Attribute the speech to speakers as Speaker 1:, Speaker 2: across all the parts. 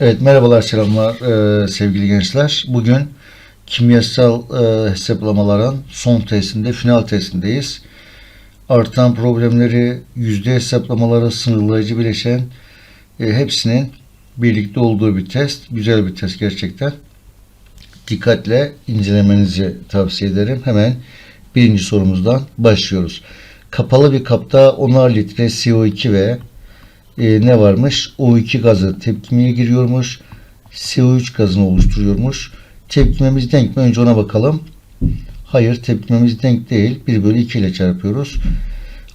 Speaker 1: Evet merhabalar selamlar e, sevgili gençler. Bugün kimyasal e, hesaplamaların son testinde final testindeyiz. Artan problemleri, yüzde hesaplamaları, sınırlayıcı bileşen e, hepsinin birlikte olduğu bir test. Güzel bir test gerçekten. Dikkatle incelemenizi tavsiye ederim. Hemen birinci sorumuzdan başlıyoruz. Kapalı bir kapta 10'ar litre CO2 ve e, ne varmış? O2 gazı tepkimeye giriyormuş. CO3 gazını oluşturuyormuş. Tepkimemiz denk mi? Önce ona bakalım. Hayır tepkimemiz denk değil. 1 bölü 2 ile çarpıyoruz.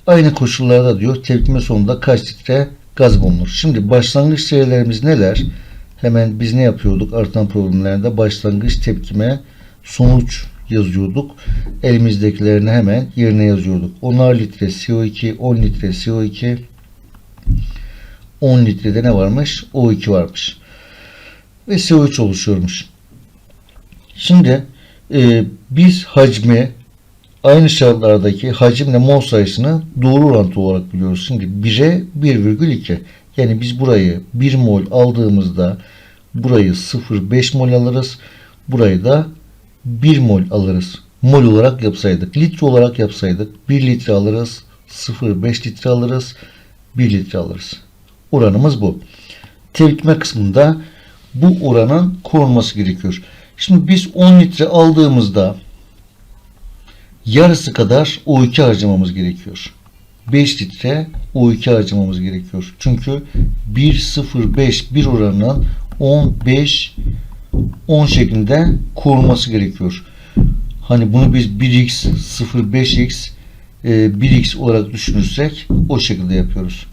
Speaker 1: Aynı koşullarda diyor tepkime sonunda kaç litre gaz bulunur? Şimdi başlangıç değerlerimiz neler? Hemen biz ne yapıyorduk artan problemlerde? Başlangıç tepkime sonuç yazıyorduk. Elimizdekilerini hemen yerine yazıyorduk. 10'ar litre CO2, 10 litre CO2, 10 litrede ne varmış? O2 varmış. Ve CO3 oluşuyormuş. Şimdi e, biz hacmi aynı şartlardaki hacimle mol sayısını doğru orantı olarak biliyoruz. Şimdi 1'e 1,2. Yani biz burayı 1 mol aldığımızda burayı 0,5 mol alırız. Burayı da 1 mol alırız. Mol olarak yapsaydık. Litre olarak yapsaydık 1 litre alırız. 0,5 litre alırız. 1 litre alırız. Oranımız bu. Tepkime kısmında bu oranın korunması gerekiyor. Şimdi biz 10 litre aldığımızda yarısı kadar O2 harcamamız gerekiyor. 5 litre O2 harcamamız gerekiyor. Çünkü 1,05 1 oranının 15 10 şeklinde korunması gerekiyor. Hani bunu biz 1x 0,5x 1x olarak düşünürsek o şekilde yapıyoruz.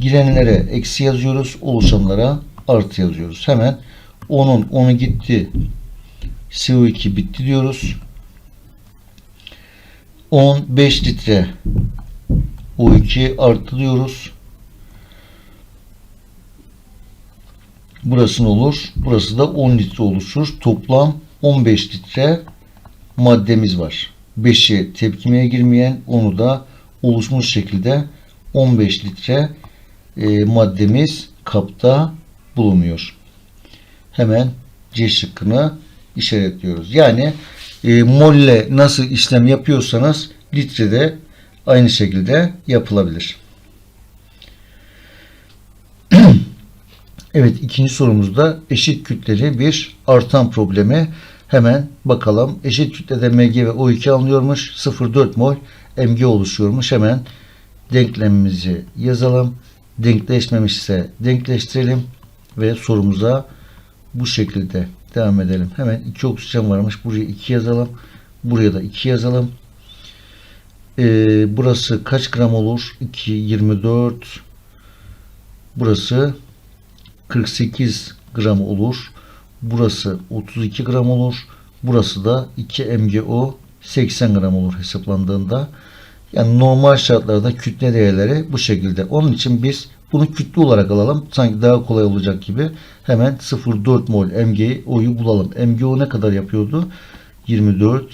Speaker 1: Girenlere eksi yazıyoruz. Oluşanlara artı yazıyoruz. Hemen 10'un 10'u gitti. CO2 bitti diyoruz. 15 litre O2 artı diyoruz. Burası ne olur? Burası da 10 litre oluşur. Toplam 15 litre maddemiz var. 5'i tepkimeye girmeyen onu da oluşmuş şekilde 15 litre e, maddemiz kapta bulunuyor. Hemen C şıkkını işaretliyoruz. Yani e, molle nasıl işlem yapıyorsanız litrede aynı şekilde yapılabilir. evet ikinci sorumuzda eşit kütleli bir artan problemi. Hemen bakalım. Eşit kütlede Mg ve O2 alınıyormuş. 0,4 mol Mg oluşuyormuş. Hemen denklemimizi yazalım. Denkleşmemişse denkleştirelim ve sorumuza bu şekilde devam edelim. Hemen 2 oksijen varmış. Buraya 2 yazalım. Buraya da 2 yazalım. Ee, burası kaç gram olur? 2, 24. Burası 48 gram olur. Burası 32 gram olur. Burası da 2 MgO 80 gram olur hesaplandığında. Yani normal şartlarda kütle değerleri bu şekilde. Onun için biz bunu kütle olarak alalım. Sanki daha kolay olacak gibi. Hemen 0,4 mol MgO'yu bulalım. MgO ne kadar yapıyordu? 24,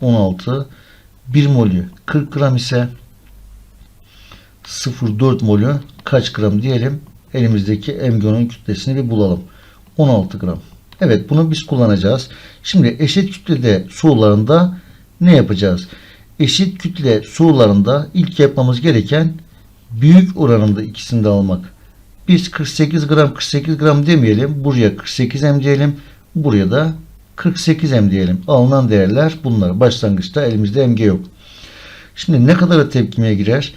Speaker 1: 16, 1 molü 40 gram ise 0,4 molü kaç gram diyelim. Elimizdeki MgO'nun kütlesini bir bulalım. 16 gram. Evet bunu biz kullanacağız. Şimdi eşit kütlede sularında ne yapacağız? Eşit kütle sularında ilk yapmamız gereken büyük oranında ikisini de almak. Biz 48 gram 48 gram demeyelim. Buraya 48 m diyelim. Buraya da 48 m diyelim. Alınan değerler bunlar. Başlangıçta elimizde mg yok. Şimdi ne kadar tepkimeye girer?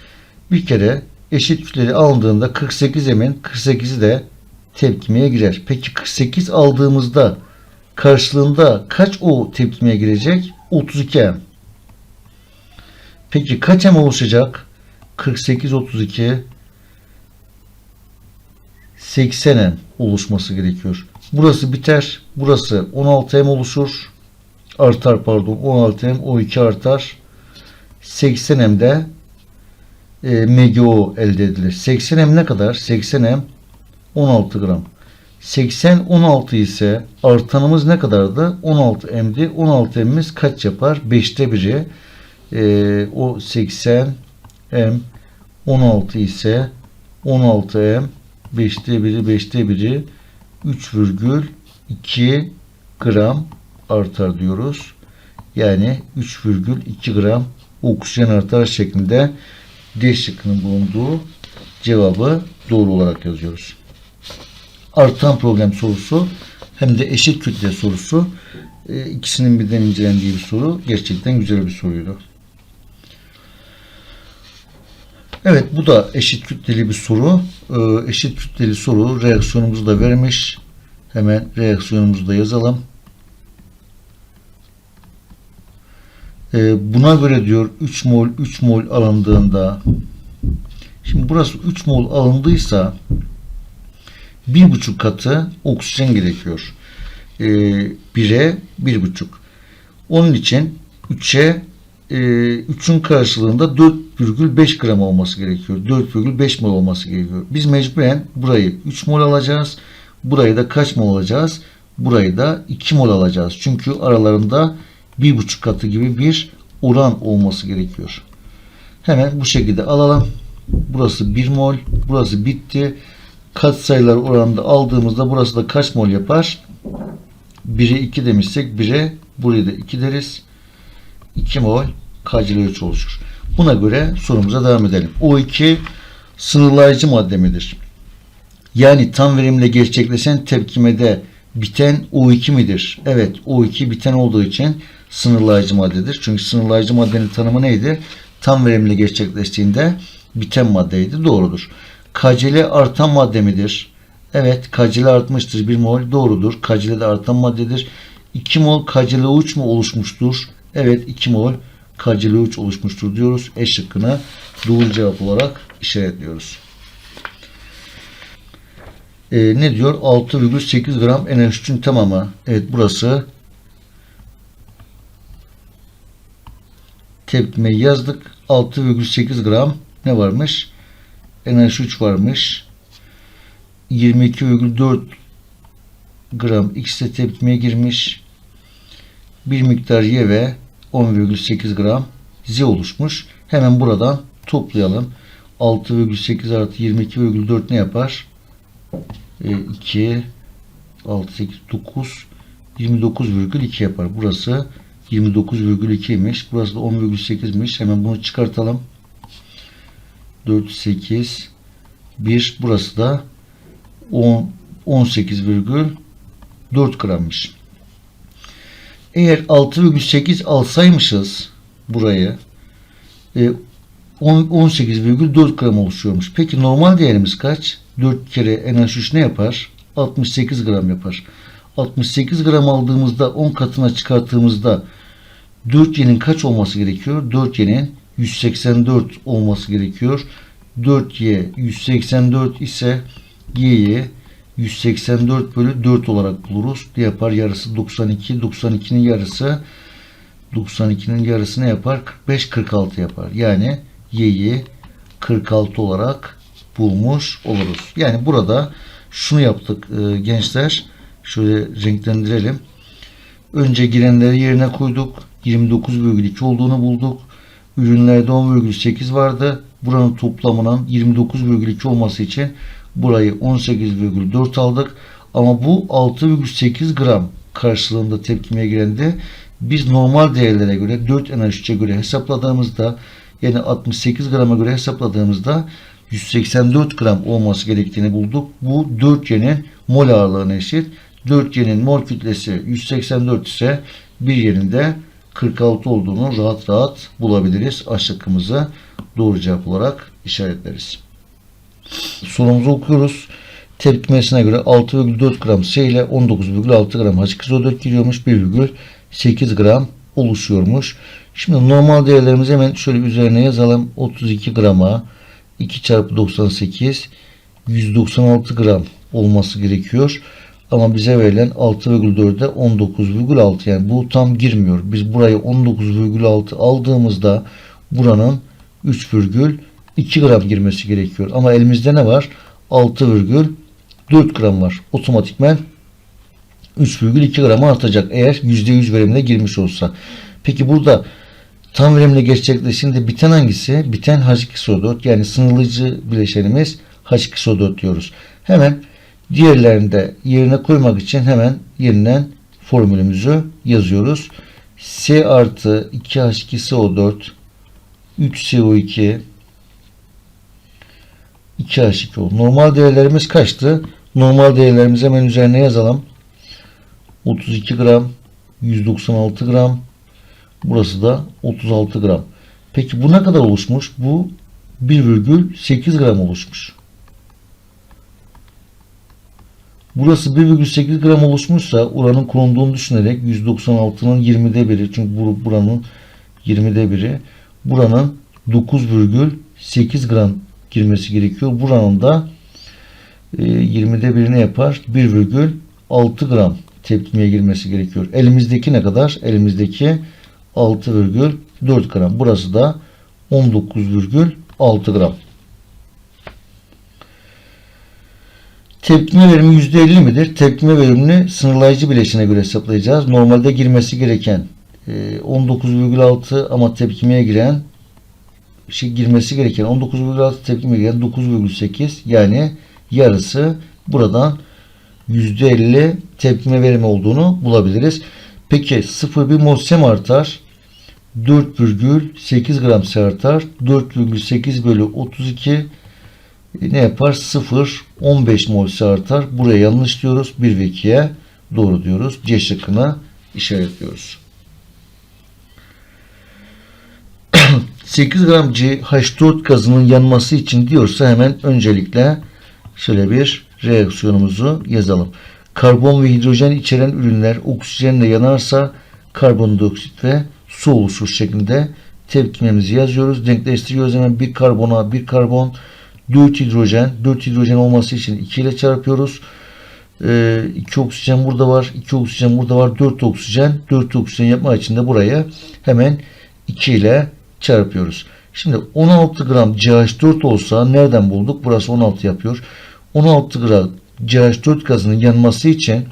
Speaker 1: Bir kere eşit kütleli alındığında 48 m'in 48'i de tepkimeye girer. Peki 48 aldığımızda karşılığında kaç o tepkimeye girecek? 32 m. Peki kaç m oluşacak? 48 32 80 m oluşması gerekiyor. Burası biter. Burası 16 m oluşur. Artar pardon 16 m O2 artar. 80 m de e, MgO elde edilir. 80 m ne kadar? 80 m 16 gram. 80 16 ise artanımız ne kadardı? 16 m'di. 16 m'imiz kaç yapar? 5'te 1'i. Ee, o 80 m 16 ise 16 m 5'te 1'i 5'te 1'i 3,2 gram artar diyoruz. Yani 3,2 gram oksijen artar şeklinde D şıkkının bulunduğu cevabı doğru olarak yazıyoruz. Artan problem sorusu hem de eşit kütle sorusu e, ikisinin birden incelendiği bir soru. Gerçekten güzel bir soruydu. Evet bu da eşit kütleli bir soru. Ee, eşit kütleli soru reaksiyonumuzu da vermiş. Hemen reaksiyonumuzu da yazalım. Ee, buna göre diyor 3 mol 3 mol alındığında şimdi burası 3 mol alındıysa bir buçuk katı oksijen gerekiyor. Ee, 1'e bir buçuk. Onun için 3'e e, 3'ün karşılığında 4,5 gram olması gerekiyor. 4,5 mol olması gerekiyor. Biz mecburen burayı 3 mol alacağız. Burayı da kaç mol alacağız? Burayı da 2 mol alacağız. Çünkü aralarında 1,5 katı gibi bir oran olması gerekiyor. Hemen bu şekilde alalım. Burası 1 mol. Burası bitti. Katsayılar oranında aldığımızda burası da kaç mol yapar? 1'e 2 demişsek 1'e burayı da 2 deriz. 2 mol KCl3 oluşur. Buna göre sorumuza devam edelim. O2 sınırlayıcı madde midir? Yani tam verimle gerçekleşen tepkimede biten O2 midir? Evet O2 biten olduğu için sınırlayıcı maddedir. Çünkü sınırlayıcı maddenin tanımı neydi? Tam verimle gerçekleştiğinde biten maddeydi. Doğrudur. KCl artan madde midir? Evet KCl artmıştır. 1 mol doğrudur. KCl de artan maddedir. 2 mol KCl3 mu oluşmuştur? Evet 2 mol KCl3 oluşmuştur diyoruz. E şıkkını doğru cevap olarak işaretliyoruz. Ee, ne diyor? 6,8 gram NH3'ün tamamı. Evet burası tepkimeyi yazdık. 6,8 gram ne varmış? NH3 varmış. 22,4 gram X de tepkimeye girmiş. Bir miktar Y ve 10,8 gram Z oluşmuş. Hemen buradan toplayalım. 6,8 artı 22,4 ne yapar? E, 2 6, 8, 9 29,2 yapar. Burası 29,2'ymiş. Burası da 10,8'miş. Hemen bunu çıkartalım. 4, 8 1 burası da 10 18,4 grammış. Eğer 6,8 alsaymışız burayı e, 18,4 gram oluşuyormuş. Peki normal değerimiz kaç? 4 kere NH3 ne yapar? 68 gram yapar. 68 gram aldığımızda 10 katına çıkarttığımızda 4y'nin kaç olması gerekiyor? 4y'nin 184 olması gerekiyor. 4y 184 ise y'yi 184 bölü 4 olarak buluruz. Ne yapar? Yarısı 92. 92'nin yarısı 92'nin yarısı ne yapar? 45 46 yapar. Yani y'yi 46 olarak bulmuş oluruz. Yani burada şunu yaptık e, gençler. Şöyle renklendirelim. Önce girenleri yerine koyduk. 29,2 olduğunu bulduk. Ürünlerde 10,8 vardı. Buranın toplamının 29,2 olması için burayı 18,4 aldık. Ama bu 6,8 gram karşılığında tepkimeye girendi. Biz normal değerlere göre 4 NH3'e göre hesapladığımızda yani 68 grama göre hesapladığımızda 184 gram olması gerektiğini bulduk. Bu 4Y'nin mol ağırlığına eşit. 4Y'nin mol kütlesi 184 ise bir yerinde 46 olduğunu rahat rahat bulabiliriz. A doğru cevap olarak işaretleriz. Sorumuzu okuyoruz. Tepkimesine göre 6,4 gram S ile 19,6 gram H2SO4 giriyormuş. 1,8 gram oluşuyormuş. Şimdi normal değerlerimizi hemen şöyle üzerine yazalım. 32 grama 2 çarpı 98 196 gram olması gerekiyor. Ama bize verilen 6,4'e 19,6 yani bu tam girmiyor. Biz burayı 19,6 aldığımızda buranın 3,2 gram girmesi gerekiyor. Ama elimizde ne var? 6,4 gram var. Otomatikmen 3,2 gram artacak eğer %100 verimle girmiş olsa. Peki burada tam verimle gerçekleştiğinde biten hangisi? Biten H2SO4 yani sınırlayıcı bileşenimiz H2SO4 diyoruz. Hemen Diğerlerini de yerine koymak için hemen yeniden formülümüzü yazıyoruz. S artı 2H2SO4 3CO2 2H2O. Normal değerlerimiz kaçtı? Normal değerlerimizi hemen üzerine yazalım. 32 gram, 196 gram. Burası da 36 gram. Peki bu ne kadar oluşmuş? Bu 1,8 gram oluşmuş. Burası 1,8 gram oluşmuşsa oranın konumduğunu düşünerek 196'nın 20'de biri çünkü bur- buranın 20'de biri buranın 9,8 gram girmesi gerekiyor. Buranın da e, 20'de biri ne yapar? 1,6 gram tepkimeye girmesi gerekiyor. Elimizdeki ne kadar? Elimizdeki 6,4 gram. Burası da 19,6 gram. Tepkime verimi %50 midir? Tepkime verimini sınırlayıcı bileşine göre hesaplayacağız. Normalde girmesi gereken e, 19,6 ama tepkimeye giren şey girmesi gereken 19,6 tepkimeye giren 9,8 yani yarısı buradan %50 tepkime verimi olduğunu bulabiliriz. Peki 0,1 mol sem artar. 4,8 gram S artar. 4,8 bölü 32 e, ne yapar? 0, 15 mol S artar. Buraya yanlış diyoruz. 1 ve 2'ye doğru diyoruz. C şıkkına işaretliyoruz. 8 gram CH4 gazının yanması için diyorsa hemen öncelikle şöyle bir reaksiyonumuzu yazalım. Karbon ve hidrojen içeren ürünler oksijenle yanarsa karbondioksit ve su oluşur şeklinde tepkimemizi yazıyoruz. Denkleştiriyoruz hemen bir karbona bir karbon 4 hidrojen 4 hidrojen olması için 2 ile çarpıyoruz. 2 ee, oksijen burada var. 2 oksijen burada var. 4 oksijen. 4 oksijen yapmak için de buraya hemen 2 ile çarpıyoruz. Şimdi 16 gram CH4 olsa nereden bulduk? Burası 16 yapıyor. 16 gram CH4 gazının yanması için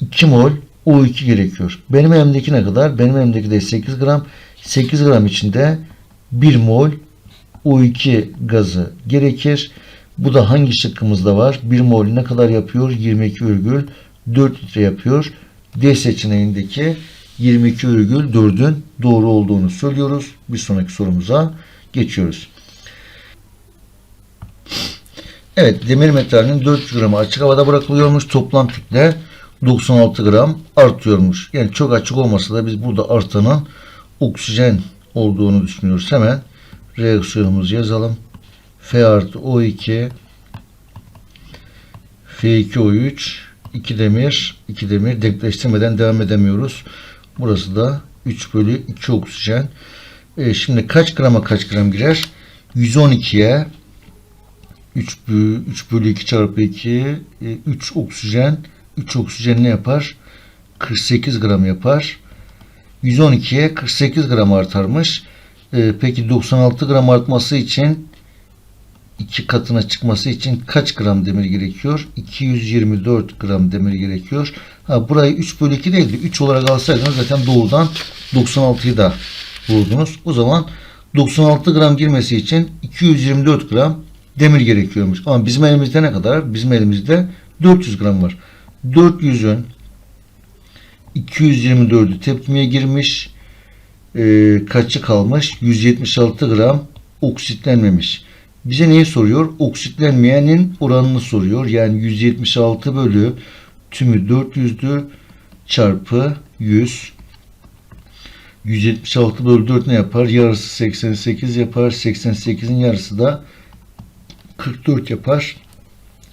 Speaker 1: 2 mol O2 gerekiyor. Benim elimdeki ne kadar? Benim elimdeki de 8 gram. 8 gram içinde 1 mol O2 gazı gerekir. Bu da hangi şıkkımızda var? 1 mol ne kadar yapıyor? 22,4 litre yapıyor. D seçeneğindeki 22,4'ün doğru olduğunu söylüyoruz. Bir sonraki sorumuza geçiyoruz. Evet demir metalinin 400 gramı açık havada bırakılıyormuş. Toplam kütle 96 gram artıyormuş. Yani çok açık olmasa da biz burada artanın oksijen olduğunu düşünüyoruz. Hemen reaksiyonumuzu yazalım. F artı O2 F2O3 2 demir 2 demir denkleştirmeden devam edemiyoruz. Burası da 3 bölü 2 oksijen. E, şimdi kaç grama kaç gram girer? 112'ye 3 bölü, 3 bölü 2 çarpı 2 3 oksijen 3 oksijen ne yapar? 48 gram yapar. 112'ye 48 gram artarmış. E, peki 96 gram artması için iki katına çıkması için kaç gram demir gerekiyor? 224 gram demir gerekiyor. Ha, burayı 3 bölü 2 değildi. 3 olarak alsaydınız zaten doğrudan 96'yı da buldunuz. O zaman 96 gram girmesi için 224 gram demir gerekiyormuş. Ama bizim elimizde ne kadar? Bizim elimizde 400 gram var. 400'ün 224'ü tepkimeye girmiş. E, kaçı kalmış? 176 gram oksitlenmemiş. Bize neyi soruyor? Oksitlenmeyenin oranını soruyor. Yani 176 bölü tümü 400'dü çarpı 100 176 bölü 4 ne yapar? Yarısı 88 yapar. 88'in yarısı da 44 yapar.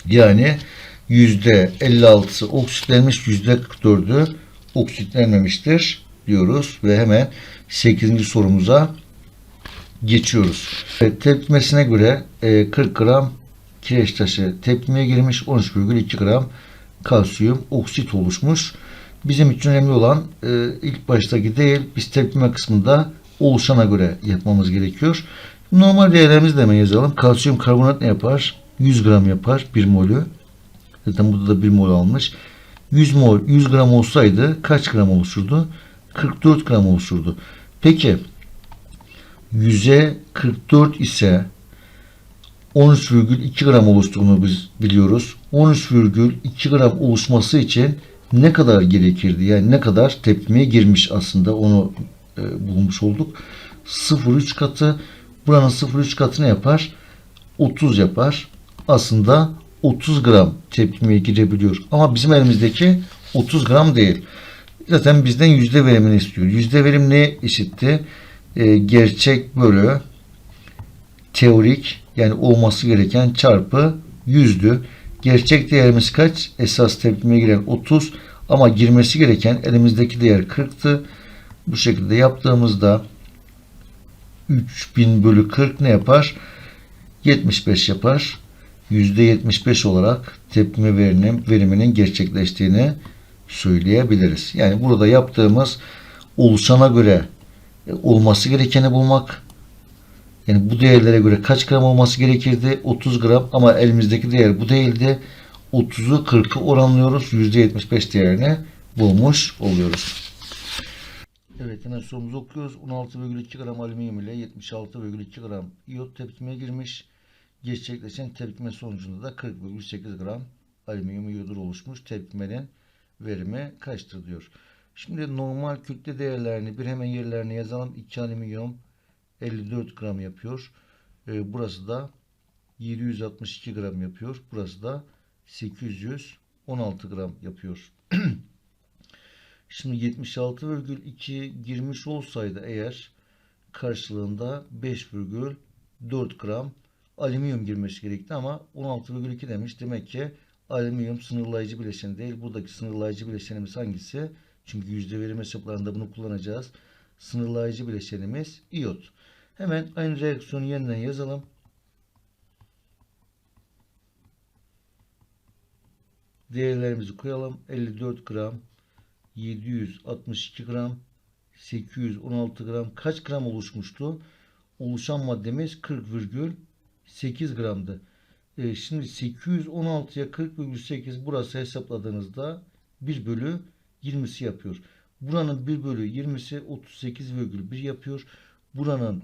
Speaker 1: Yani yüzde 56'sı oksitlenmiş, yüzde 44'ü oksitlenmemiştir diyoruz ve hemen 8. sorumuza geçiyoruz. Tepkimesine göre 40 e, gram kireç taşı tepkimeye girmiş 13,2 gram kalsiyum oksit oluşmuş. Bizim için önemli olan e, ilk baştaki değil biz tepkime kısmında oluşana göre yapmamız gerekiyor. Normal değerlerimizi de hemen yazalım. Kalsiyum karbonat ne yapar? 100 gram yapar 1 molü. Zaten burada da 1 mol almış. 100 mol 100 gram olsaydı kaç gram oluşurdu? 44 gram oluşurdu. Peki 100'e 44 ise 13,2 gram oluştuğunu biz biliyoruz. 13,2 gram oluşması için ne kadar gerekirdi? Yani ne kadar tepkimeye girmiş aslında onu e, bulmuş olduk. 0,3 katı buranın 0,3 katı ne yapar? 30 yapar. Aslında 30 gram tepkimeye girebiliyor. Ama bizim elimizdeki 30 gram değil. Zaten bizden yüzde verimini istiyor. Yüzde verim ne eşitti? E, gerçek bölü teorik yani olması gereken çarpı yüzdü. Gerçek değerimiz kaç? Esas tepkimeye giren 30 ama girmesi gereken elimizdeki değer 40'tı. Bu şekilde yaptığımızda 3000 bölü 40 ne yapar? 75 yapar. %75 olarak tepkime veriminin, veriminin gerçekleştiğini söyleyebiliriz. Yani burada yaptığımız oluşana göre olması gerekeni bulmak. Yani bu değerlere göre kaç gram olması gerekirdi? 30 gram ama elimizdeki değer bu değildi. 30'u 40'ı oranlıyoruz. %75 değerini bulmuş oluyoruz. Evet hemen sorumuzu okuyoruz. 16,2 gram alüminyum ile 76,2 gram iyot tepkimeye girmiş. Gerçekleşen tepkime sonucunda da 40,8 gram alüminyum iyodur oluşmuş. Tepkimenin verimi kaçtır diyor. Şimdi normal kütle değerlerini bir hemen yerlerine yazalım. 2 alüminyum 54 gram yapıyor. Ee, burası da 762 gram yapıyor. Burası da 816 gram yapıyor. Şimdi 76,2 girmiş olsaydı eğer karşılığında 5,4 gram alüminyum girmesi gerekti ama 16,2 demiş. Demek ki alüminyum sınırlayıcı bileşeni değil. Buradaki sınırlayıcı bileşenimiz hangisi? Çünkü yüzde verim hesaplarında bunu kullanacağız. Sınırlayıcı bileşenimiz iyot. Hemen aynı reaksiyonu yeniden yazalım. Değerlerimizi koyalım. 54 gram, 762 gram, 816 gram. Kaç gram oluşmuştu? Oluşan maddemiz 40,8 gramdı. E, şimdi 816'ya 40,8 burası hesapladığınızda 1 bölü 20'si yapıyor. Buranın 1 bölü 20'si 38,1 yapıyor. Buranın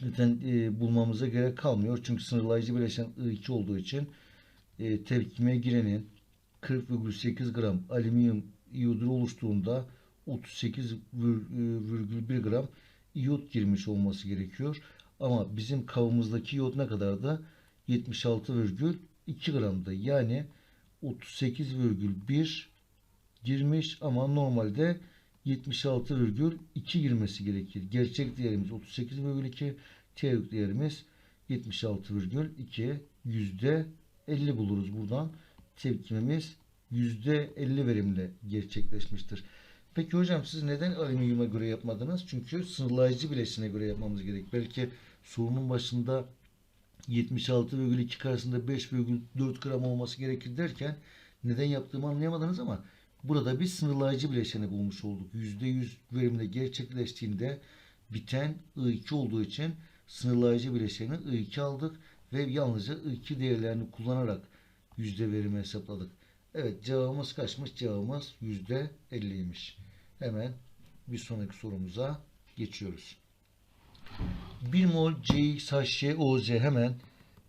Speaker 1: zaten e, bulmamıza gerek kalmıyor. Çünkü sınırlayıcı bileşen I2 olduğu için e, tepkime girenin 40,8 gram alüminyum iyodür oluştuğunda 38,1 gram iyot girmiş olması gerekiyor. Ama bizim kabımızdaki iyot ne kadardı? 76,2 gramdı. Yani 38,1 girmiş ama normalde 76,2 girmesi gerekir. Gerçek değerimiz 38,2, teorik değerimiz 76,2. Yüzde 50 buluruz buradan. Tepkimemiz yüzde 50 verimle gerçekleşmiştir. Peki hocam siz neden alüminyuma göre yapmadınız? Çünkü sınırlayıcı bileşine göre yapmamız gerek. Belki sorunun başında 76,2 karşısında 5,4 gram olması gerekir derken neden yaptığımı anlayamadınız ama burada bir sınırlayıcı bileşeni bulmuş olduk. %100 verimle gerçekleştiğinde biten I2 olduğu için sınırlayıcı bileşeni I2 aldık ve yalnızca I2 değerlerini kullanarak yüzde verimi hesapladık. Evet cevabımız kaçmış? Cevabımız yüzde 50'ymiş. Hemen bir sonraki sorumuza geçiyoruz. 1 mol CX HYOZ hemen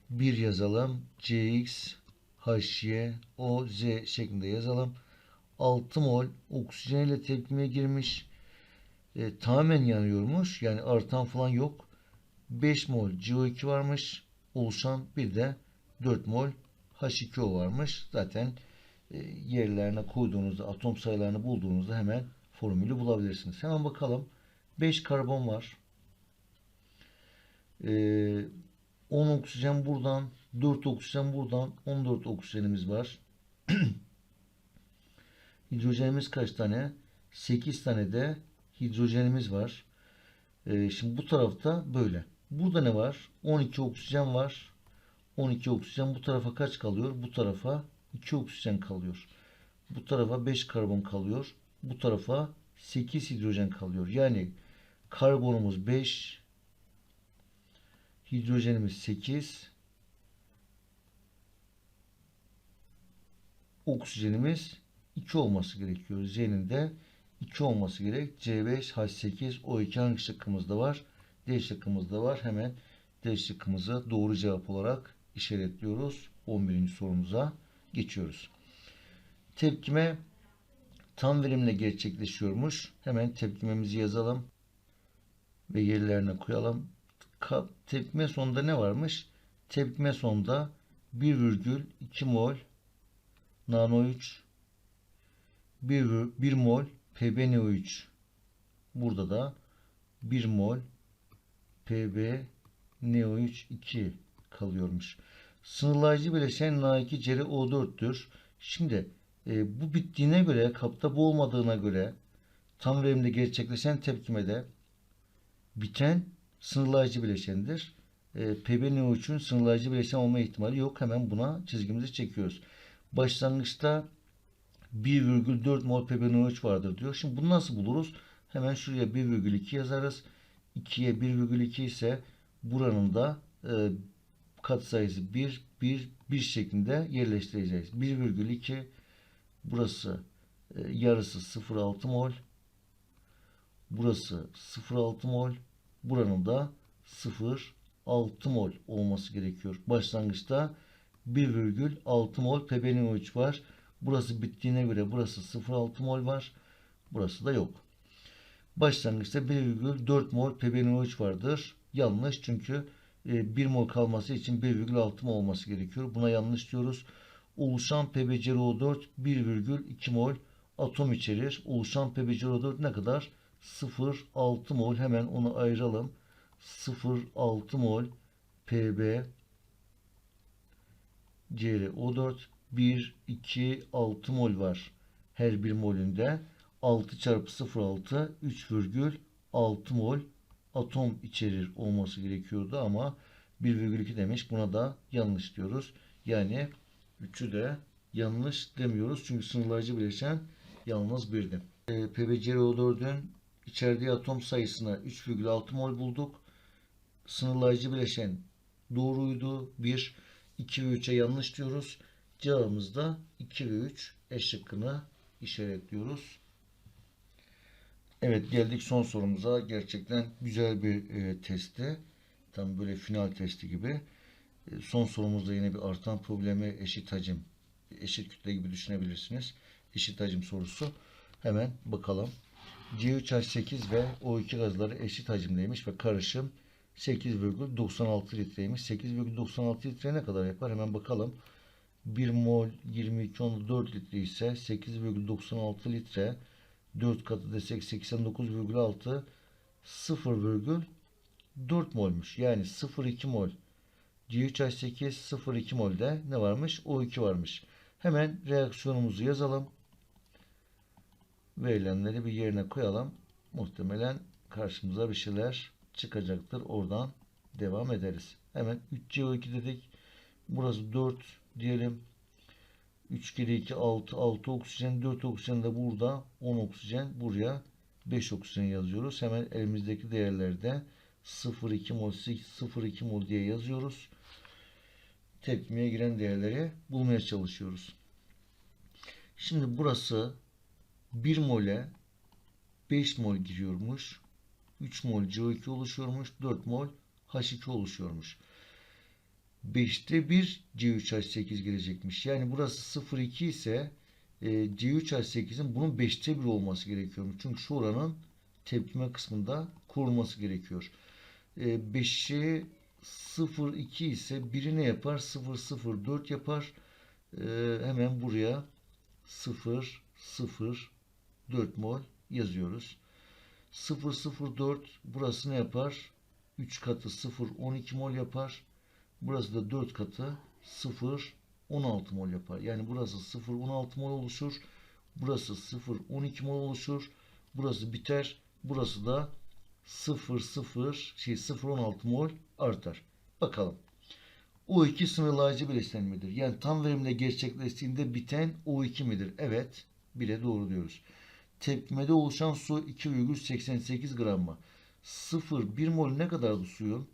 Speaker 1: 1 yazalım. CX HYOZ şeklinde yazalım. 6 mol oksijen ile tepkimeye girmiş. E, tamamen yanıyormuş. Yani artan falan yok. 5 mol CO2 varmış. Oluşan bir de 4 mol H2O varmış. Zaten e, yerlerine koyduğunuzda atom sayılarını bulduğunuzda hemen formülü bulabilirsiniz. Hemen bakalım. 5 karbon var. Ee, 10 oksijen buradan, 4 oksijen buradan, 14 oksijenimiz var. Hidrojenimiz kaç tane? 8 tane de hidrojenimiz var. Ee, şimdi bu tarafta böyle. Burada ne var? 12 oksijen var. 12 oksijen bu tarafa kaç kalıyor? Bu tarafa 2 oksijen kalıyor. Bu tarafa 5 karbon kalıyor. Bu tarafa 8 hidrojen kalıyor. Yani karbonumuz 5, hidrojenimiz 8, oksijenimiz 2 olması gerekiyor. Z'nin de 2 olması gerek. C5, H8, O2 hangi şıkkımızda var? D şıkkımızda var. Hemen D şıkkımızı doğru cevap olarak işaretliyoruz. 11. sorumuza geçiyoruz. Tepkime tam verimle gerçekleşiyormuş. Hemen tepkimemizi yazalım ve yerlerine koyalım. Tepkime sonunda ne varmış? Tepkime sonunda 1,2 mol nano3 1, 1 mol PbNO3 burada da 1 mol PbNO3 2 kalıyormuş. Sınırlayıcı bileşen Na2CrO4'tür. Şimdi e, bu bittiğine göre kapta bu olmadığına göre tam verimde gerçekleşen tepkimede biten sınırlayıcı bileşendir. E, PbNO3'ün sınırlayıcı bileşen olma ihtimali yok. Hemen buna çizgimizi çekiyoruz. Başlangıçta 1,4 mol PbNO3 vardır diyor. Şimdi bunu nasıl buluruz? Hemen şuraya 1,2 yazarız. 2'ye 1,2 ise buranın da e, katsayısı 1, 1, 1 şeklinde yerleştireceğiz. 1,2 burası e, yarısı 0,6 mol. Burası 0,6 mol. Buranın da 0,6 mol olması gerekiyor. Başlangıçta 1,6 mol PbNO3 var. Burası bittiğine göre burası 0,6 mol var. Burası da yok. Başlangıçta 1,4 mol PbNO3 vardır. Yanlış çünkü 1 mol kalması için 1,6 mol olması gerekiyor. Buna yanlış diyoruz. Oluşan PbCrO4 1,2 mol atom içerir. Oluşan PbCrO4 ne kadar? 0,6 mol. Hemen onu ayıralım. 0,6 mol Pb CrO4 1, 2, 6 mol var. Her bir molünde 6 çarpı 0,6 3,6 mol atom içerir olması gerekiyordu ama 1,2 demiş. Buna da yanlış diyoruz. Yani 3'ü de yanlış demiyoruz. Çünkü sınırlayıcı bileşen yalnız birdi. E, PbCrO4'ün içerdiği atom sayısına 3,6 mol bulduk. Sınırlayıcı bileşen doğruydu. 1, 2 ve 3'e yanlış diyoruz. Cevabımızda 2 ve 3 E şıkkını işaretliyoruz. Evet geldik son sorumuza. Gerçekten güzel bir e, testti. Tam böyle final testi gibi. E, son sorumuzda yine bir artan problemi eşit hacim, eşit kütle gibi düşünebilirsiniz. Eşit hacim sorusu. Hemen bakalım. C3H8 ve O2 gazları eşit hacimdeymiş ve karışım 8,96 litreymiş. 8,96 litre ne kadar yapar? Hemen bakalım. 1 mol 22 onda 4 litre ise 8,96 litre 4 katı desek 89,6 0,4 molmuş. Yani 0,2 mol C3H8 0,2 molde ne varmış? O2 varmış. Hemen reaksiyonumuzu yazalım. Verilenleri bir yerine koyalım. Muhtemelen karşımıza bir şeyler çıkacaktır. Oradan devam ederiz. Hemen 3CO2 dedik. Burası 4 diyelim. 3 kere 2 6 6 oksijen 4 oksijen de burada 10 oksijen buraya 5 oksijen yazıyoruz. Hemen elimizdeki değerlerde 0,2 mol 0,2 mol diye yazıyoruz. Tepkimeye giren değerleri bulmaya çalışıyoruz. Şimdi burası 1 mole 5 mol giriyormuş. 3 mol CO2 oluşuyormuş. 4 mol H2 oluşuyormuş. 5'te 1 C3H8 gelecekmiş. Yani burası 0,2 ise e, C3H8'in bunun 5'te 1 olması gerekiyormuş. Çünkü şu oranın tepkime kısmında korunması gerekiyor. E, 5'i 0,2 ise 1'i ne yapar? 0,04 yapar. E, hemen buraya 0,04 mol yazıyoruz. 0,04 burası ne yapar? 3 katı 0,12 mol yapar. Burası da 4 katı 0,16 mol yapar. Yani burası 0,16 mol oluşur. Burası 0,12 mol oluşur. Burası biter. Burası da 0,0 şey 0,16 mol artar. Bakalım. O2 sınırlayıcı bileşen midir? Yani tam verimle gerçekleştiğinde biten O2 midir? Evet. Bire doğru diyoruz. Tepkimede oluşan su 2,88 gram mı? 0, 1 mol ne kadardı suyun?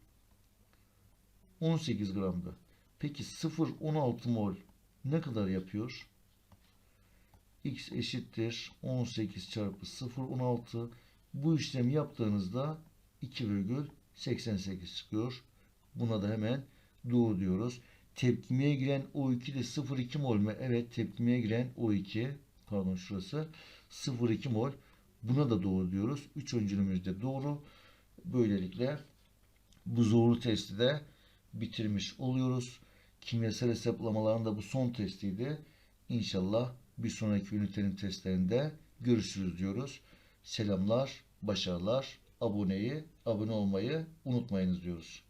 Speaker 1: 18 gramdı. Peki 0,16 mol ne kadar yapıyor? X eşittir 18 çarpı 0,16 bu işlemi yaptığınızda 2,88 çıkıyor. Buna da hemen doğru diyoruz. Tepkimeye giren O2 de 0,2 mol mu? Evet tepkimeye giren O2 pardon şurası 0,2 mol. Buna da doğru diyoruz. Üç öncülümüz de doğru. Böylelikle bu zorlu testi de bitirmiş oluyoruz. Kimyasal hesaplamaların da bu son testiydi. İnşallah bir sonraki ünitenin testlerinde görüşürüz diyoruz. Selamlar, başarılar, aboneyi, abone olmayı unutmayınız diyoruz.